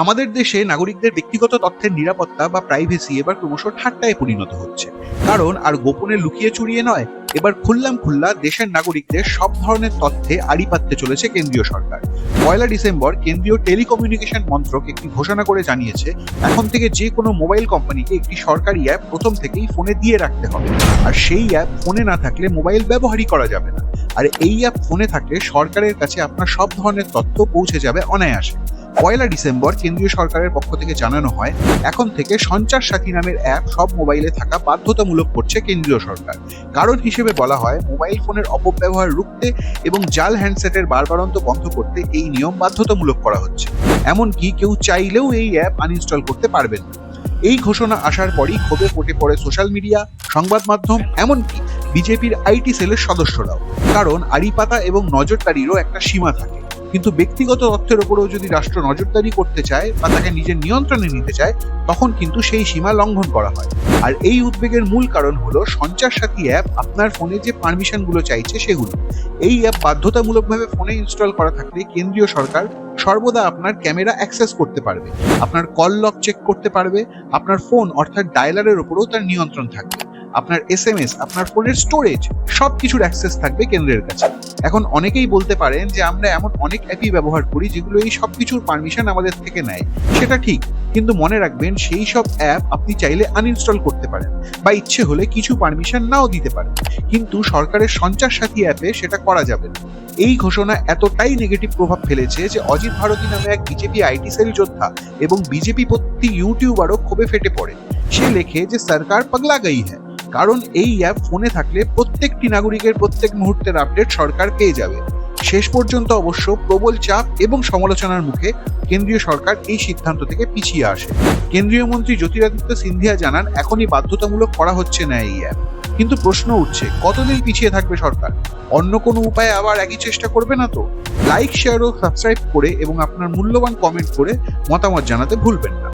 আমাদের দেশে নাগরিকদের ব্যক্তিগত তথ্যের নিরাপত্তা বা প্রাইভেসি এবার ক্রমশ ঠাট্টায় পরিণত হচ্ছে। কারণ, আর গোপনে লুকিয়ে চুরিয়ে নয়, এবার খুললাম খুল্লা দেশের নাগরিকদের সব ধরনের তথ্যে আড়ি পাততে চলেছে কেন্দ্রীয় সরকার। পয়লা ডিসেম্বর কেন্দ্রীয় টেলিকমিউনিকেশন মন্ত্রক একটি ঘোষণা করে জানিয়েছে, এখন থেকে যে কোনো মোবাইল কোম্পানিকে একটি সরকারি অ্যাপ প্রথম থেকেই ফোনে দিয়ে রাখতে হবে। আর সেই অ্যাপ ফোনে না থাকলে মোবাইল ব্যবহারই করা যাবে না। আর এই অ্যাপ ফোনে থাকলে সরকারের কাছে আপনার সব ধরনের তথ্য পৌঁছে যাবে অনায়াসে। পয়লা ডিসেম্বর কেন্দ্রীয় সরকারের পক্ষ থেকে জানানো হয়, এখন থেকে সঞ্চার সাথী নামের অ্যাপ সব মোবাইলে থাকা বাধ্যতামূলক করছে কেন্দ্রীয় সরকার। কারণ হিসেবে বলা হয়, মোবাইল ফোনের অপব্যবহার রুখতে এবং জাল হ্যান্ডসেটের বারবারন্ত বন্ধ করতে এই নিয়ম বাধ্যতামূলক করা হচ্ছে। এমনকি কেউ চাইলেও এই অ্যাপ আনইনস্টল করতে পারবেন না। এই ঘোষণা আসার পরই ক্ষোভে ফোটে পড়ে সোশ্যাল মিডিয়া, সংবাদ মাধ্যম, এমনকি বিজেপির আইটি সেলের সদস্যরাও। কারণ আড়িপাতা এবং নজরদারিরও একটা সীমা থাকে। কিন্তু ব্যক্তিগত তথ্যের উপরেও যদি রাষ্ট্র নজরদারি করতে চায় বা তাকে নিজের নিয়ন্ত্রণে নিতে চায়, তখন কিন্তু সেই সীমা লঙ্ঘন করা হয়। আর এই উদ্বেগের মূল কারণ হলো সঞ্চার সাথী অ্যাপ আপনার ফোনে যে পারমিশনগুলো চাইছে সেগুলো। এই অ্যাপ বাধ্যতামূলকভাবে ফোনে ইনস্টল করা থাকলে কেন্দ্রীয় সরকার সর্বদা আপনার ক্যামেরা অ্যাক্সেস করতে পারবে। আপনার কল লক চেক করতে পারবে। আপনার ফোন অর্থাৎ ডায়ালারের উপরেও তার নিয়ন্ত্রণ থাকবে। আপনার এস এম এস আপনার ফোনের স্টোরেজ সব কিছুর অ্যাক্সেস থাকবে কেন্দ্রের কাছে। এখন অনেকেই বলতে পারেন যে, আমরা এমন অনেক অ্যাপই ব্যবহার করি যেগুলো এই সব কিছুর পারমিশন আমাদের থেকে নেয়। সেটা ঠিক, কিন্তু মনে রাখবেন সেই সব অ্যাপ আপনি চাইলে আনইনস্টল করতে পারেন বা ইচ্ছে হলে কিছু পারমিশন নাও দিতে পারেন। কিন্তু সরকারের সঞ্চার সাথী অ্যাপে সেটা করা যাবে না। এই ঘোষণা এতটাই নেগেটিভ প্রভাব ফেলেছে যে, অজিত ভারতী নামে এক বিজেপি আইটি সেল যোদ্ধা এবং বিজেপি পত্তি ইউটিউবারও ক্ষোভে ফেটে পড়ে। সে লেখে যে, সরকার পাগলা গই হ্যাঁ কারণ এই অ্যাপ ফোনে থাকলে প্রত্যেকটি নাগরিকের প্রত্যেক মুহূর্তের আপডেট সরকার পেয়ে যাবে। শেষ পর্যন্ত অবশ্য প্রবল চাপ এবং সমালোচনার মুখে কেন্দ্রীয় সরকার এই সিদ্ধান্ত থেকে পিছিয়ে আসে। কেন্দ্রীয় মন্ত্রী জ্যোতিরাদিত্য সিন্ধিয়া জানান, এখনই বাধ্যতামূলক করা হচ্ছে না এই অ্যাপ কিন্তু প্রশ্ন উঠছে, কতদিন পিছিয়ে থাকবে সরকার? অন্য কোনো উপায়ে আবার একই চেষ্টা করবে না তো? লাইক শেয়ার ও সাবস্ক্রাইব করে এবং আপনার মূল্যবান কমেন্ট করে মতামত জানাতে ভুলবেন না।